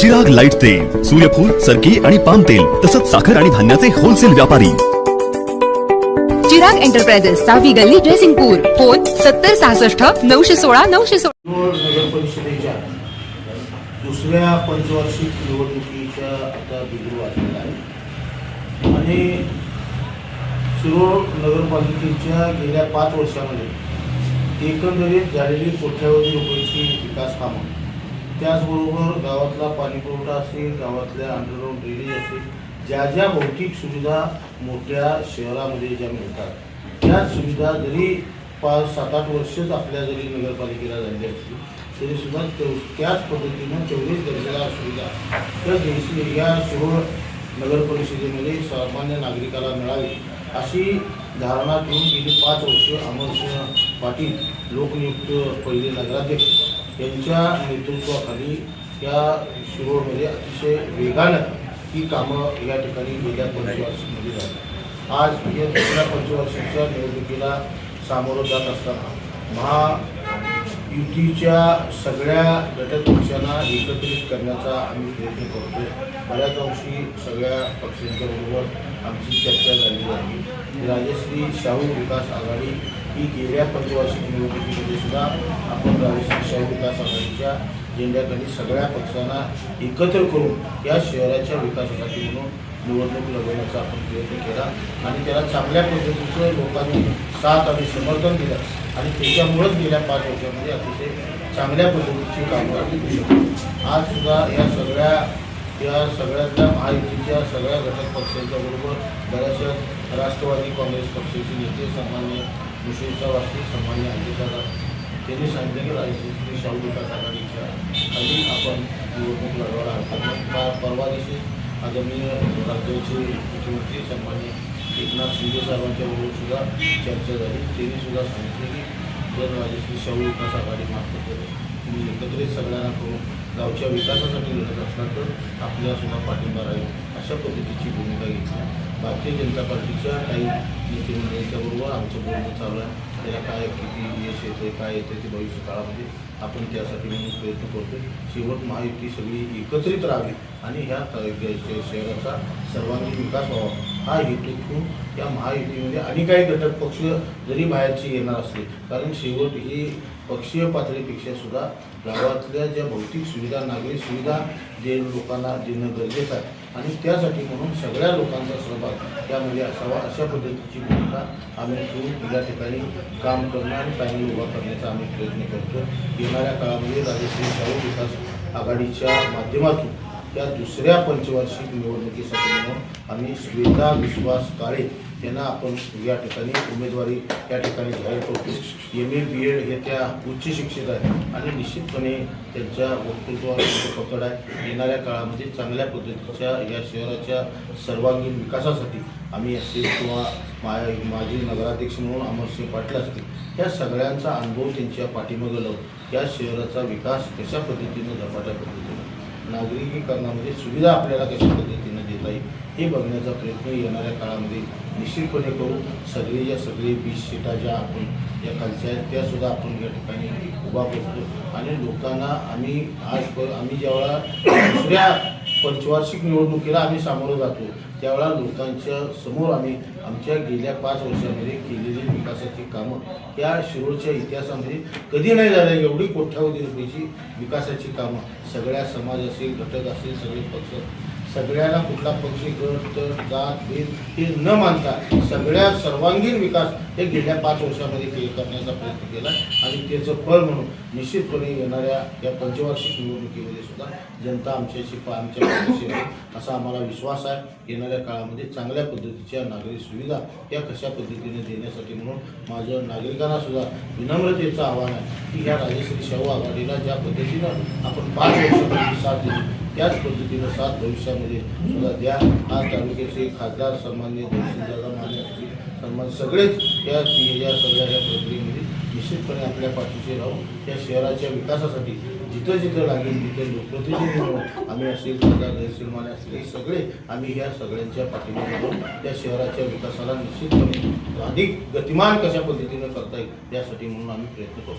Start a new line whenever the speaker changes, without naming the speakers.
Chirag light तेल सूर्यफूल सरकी आणि पाम तेल तसंच साखर आणि धान्याचे होलसेल व्यापारी.
चिराग एंटरप्राइजेस सहावी गल्ली ड्रेसिंगपूर फोन सत्तर सहासष्ट नऊशे सोळा नऊशे सोळा.
नगर परिषदेच्या दुसऱ्या पंचवार्षिक निवडणुकीच्या आता बिगुल वाजलेला आहे. आणि शिरोळ नगरपालिकेच्या गेल्या पाच वर्षामध्ये एकंदरीत झालेली कोट्यावधी रुपयाची विकास कामं त्याचबरोबर गावातला पाणीपुरवठा असेल गावातल्या अंडरग्राऊंड ड्रेनेज असेल ज्या ज्या भौतिक सुविधा मोठ्या शहरामध्ये ज्या मिळतात त्या सुविधा जरी पाच सात आठ वर्षच आपल्या जरी नगरपालिकेला झाली असली तरीसुद्धा तेव त्याच पद्धतीनं तेवढीच दर्जेदार सुविधा तर देशी या शिरोळ नगर परिषदेमध्ये सामान्य नागरिकाला मिळावी अशी धारणा ठेवून गेली पाच वर्ष अमर पाटील लोकनियुक्त पहिले नगराध्यक्ष. यांच्या नेतृत्वाखाली या शिरोळमध्ये अतिशय वेगानं ही कामं या ठिकाणी गेल्या पंचवार्षिकमध्ये झाली. आज या दुसऱ्या पंचवार्षिकच्या निवडणुकीला सामोरं जात असताना महायुतीच्या सगळ्या घटक पक्षांना एकत्रित करण्याचा आम्ही प्रयत्न करतो बऱ्याच अंशी सगळ्या पक्षांच्या बरोबर आमची चर्चा झालेली आहे. राजश्री शाहू विकास आघाडी ही गेल्या पंचवार्षिक निवडणुकीमध्ये सुद्धा आपण राजश्री विकास आघाडीच्या झेंड्याखाली सगळ्या पक्षांना एकत्र करून या शहराच्या विकासासाठी म्हणून निवडणूक लढवण्याचा आपण प्रयत्न केला. आणि त्याला चांगल्या पद्धतीचं लोकांनी साथ आणि समर्थन दिलं. आणि त्याच्यामुळंच गेल्या पाच वर्षामध्ये अतिशय चांगल्या पद्धतीची कामगार होऊ शकतो आज सुद्धा या सगळ्या या सगळ्यातल्या महायुतीच्या सगळ्या घटक पक्षांच्या बरोबर बऱ्याचशा राष्ट्रवादी काँग्रेस पक्षाचे नेते सन्मान्य मुश्रीफचा वासी सन्मान्य अजितदादा त्यांनी सांगितलं की राजश्री शाहू विकास आघाडीच्या खाली आपण निवडणूक लढवायला हरकत परवा दिवशी आदरणीय राज्याचे मुख्यमंत्री सन्मान्य एकनाथ शिंदे साहेबांच्या बरोबर सुद्धा चर्चा झाली. त्यांनी सुद्धा सांगितले की जर राजश्री शाहू विकास आघाडी मार्फत तुम्ही एकत्रित सगळ्यांना करून गावच्या विकासासाठी लढत असला तर आपल्या सुद्धा पाठिंबा राहील अशा पद्धतीची भूमिका घेतली. भारतीय जनता पार्टीच्या काही नेते मंडळींच्या आमचं बोलणं चालू आहे. त्याला काय किती यश येते काय येते ते भविष्य काळामध्ये आपण त्यासाठी म्हणून प्रयत्न करतो शेवट महायुती सगळी एकत्रित राहावी आणि ह्या शहराचा सर्वांगीण विकास व्हावा. हा हेतू ठेवून या महायुतीमध्ये आणि काही घटक पक्ष जरी बाहेरचे येणार असले कारण शेवट ही पक्षीय पातळीपेक्षा सुद्धा गावातल्या ज्या भौतिक सुविधा नागरिक सुविधा जे लोकांना देणं गरजेचं आहे आणि त्यासाठी म्हणून सगळ्या लोकांचा सहभाग त्यामध्ये असावा अशा पद्धतीची भूमिका आम्ही ठेवून या ठिकाणी काम करणं आणि पॅनल उभा करण्याचा आम्ही प्रयत्न करतो. येणाऱ्या काळामध्ये राजश्री शाहू विकास आघाडीच्या माध्यमातून या दुसऱ्या पंचवार्षिक निवडणुकीसाठी म्हणून आम्ही श्वेता विश्वास काळे यांना आपण या ठिकाणी उमेदवारी या ठिकाणी जाहीर करतो एम ए बी एड हे त्या उच्च शिक्षित आहेत आणि निश्चितपणे त्यांच्या वक्तृत्वावर पकड आहे. येणाऱ्या काळामध्ये चांगल्या पद्धतीच्या या शहराच्या सर्वांगीण विकासासाठी आम्ही असेल किंवा मा माजी नगराध्यक्ष म्हणून अमरसिंह पाटील असतील या सगळ्यांचा अनुभव त्यांच्या पाठीमागं लावून या शहराचा विकास कशा पद्धतीनं झपाट्या पद्धतीनं नागरिकीकरणामध्ये सुविधा आपल्याला कशा पद्धतीनं देता येईल हे बघण्याचा प्रयत्न येणाऱ्या काळामध्ये निश्चितपणे करू. सगळे ज्या सगळे वीस सीटा ज्या आपण या खालच्या आहेत त्यासुद्धा आपण या ठिकाणी उभा करतो. आणि लोकांना आम्ही आज आम्ही ज्यावेळा दुसऱ्या पंचवार्षिक निवडणुकीला आम्ही सामोरं जातो. त्यावेळा लोकांच्या समोर आम्ही आमच्या गेल्या पाच वर्षामध्ये केलेली विकासाची कामं या शिरोळच्या इतिहासामध्ये कधी नाही झाल्या एवढी कोट्यावधी रुपयाची विकासाची कामं. सगळ्या समाज असेल घटक असेल सगळे पक्ष सगळ्याला कुठला पक्षी गट तर जात भेद हे न मानता सगळ्या सर्वांगीण विकास हे गेल्या पाच वर्षामध्ये के करण्याचा प्रयत्न केला आणि त्याचं फळ म्हणून निश्चितपणे येणाऱ्या या पंचवार्षिक निवडणुकीमध्ये सुद्धा जनता आमच्याशी पा- आमच्या पाठीशी आहे असा आम्हाला विश्वास आहे. येणाऱ्या काळामध्ये चांगल्या पद्धतीच्या नागरिक सुविधा या कशा पद्धतीने देण्यासाठी म्हणून माझं नागरिकांना सुद्धा विनम्रतेचं आव्हान आहे. की ह्या राजश्री शाहू आघाडीला ज्या पद्धतीनं आपण पाच वर्षापूर्वी साथ दिली त्याच पद्धतीनं साथ भविष्यामध्ये सुद्धा द्या. आज तालुक्याचे खासदार सन्मान्य तहसीलदार मान्य असतील सन्मान सगळेच या या सगळ्या या प्रक्रियेमध्ये निश्चितपणे आपल्या पाठीशी राहून त्या शहराच्या विकासासाठी जिथं जिथं लागेल तिथं लोकप्रतिनिधी म्हणून आम्ही असेल खासदार तहसील माने असतील हे सगळे आम्ही या सगळ्यांच्या पाठीमागे राहून त्या शहराच्या विकासाला निश्चितपणे अधिक गतिमान कशा पद्धतीनं करता येईल यासाठी म्हणून आम्ही प्रयत्न करू